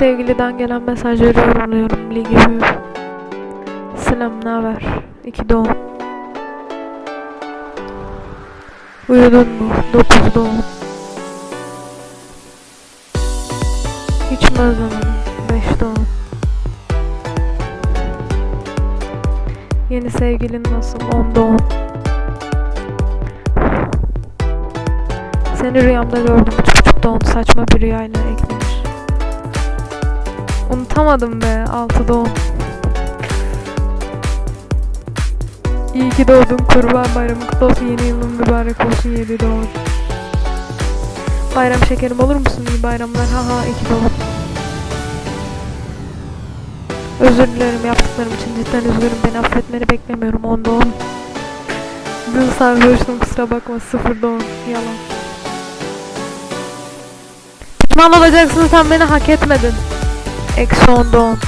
sevgiliden gelen mesajları yorumluyorum. Ligi büyü. Selam, ne haber? İki doğum. Uyudun mu? Dokuz doğum. Hiç mi özlemedin? Beş doğum. Yeni sevgilin nasıl? On doğum. Seni rüyamda gördüm. Üç buçuk doğum saçma bir rüyayla. Unutamadım be. Altı doğum. İyi ki doğdun. Kurban bayramı kutlu olsun. Yeni yılın mübarek olsun. Yedi doğum. Bayram şekerim olur musun? İyi bayramlar. Haha iyi ki doğdun. Özür dilerim yaptıklarım için cidden üzgünüm. Beni affetmeni beklemiyorum. On doğum. Dün sarhoştum kusura bakma. Sıfır doğum. Yalan. Pişman olacaksın sen beni hak etmedin. Eksi on doğum.